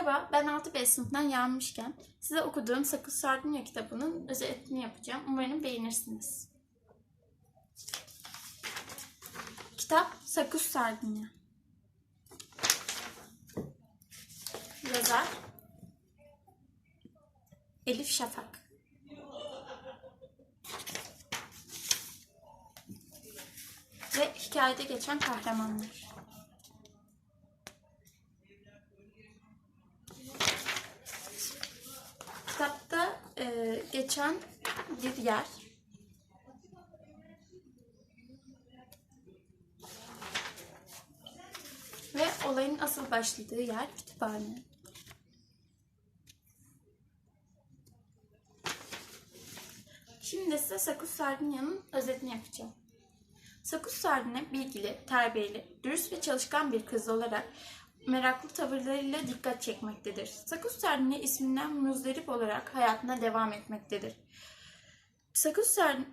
Merhaba, ben 6B sınıfından Yağmışken size okuduğum Sakız Sardunya kitabının özetini yapacağım. Umarım beğenirsiniz. Kitap Sakız Sardunya. Yazar Elif Şafak. Ve hikayede geçen kahramanlar. Kitapta e, geçen bir yer. Ve olayın asıl başladığı yer kütüphane. Şimdi size Sakuz Sardunya'nın özetini yapacağım. Sakuz Sardunya bilgili, terbiyeli, dürüst ve çalışkan bir kız olarak meraklı tavırlarıyla dikkat çekmektedir. Sakuz Sardunya isminden muzdarip olarak hayatına devam etmektedir. Sakuz Sardunya...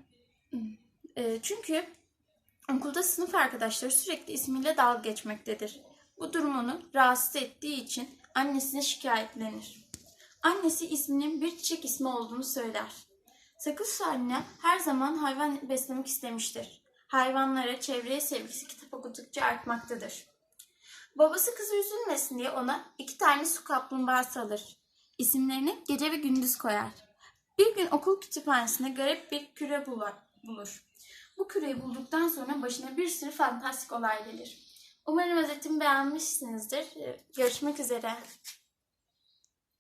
E, çünkü okulda sınıf arkadaşları sürekli ismiyle dalga geçmektedir. Bu durum onu rahatsız ettiği için annesine şikayetlenir. Annesi isminin bir çiçek ismi olduğunu söyler. Sakız Sardunya her zaman hayvan beslemek istemiştir. Hayvanlara, çevreye sevgisi kitap okudukça artmaktadır. Babası kızı üzülmesin diye ona iki tane su kaplumbağası alır. İsimlerini gece ve gündüz koyar. Bir gün okul kütüphanesinde garip bir küre bulur. Bu küreyi bulduktan sonra başına bir sürü fantastik olay gelir. Umarım özetimi beğenmişsinizdir. Görüşmek üzere.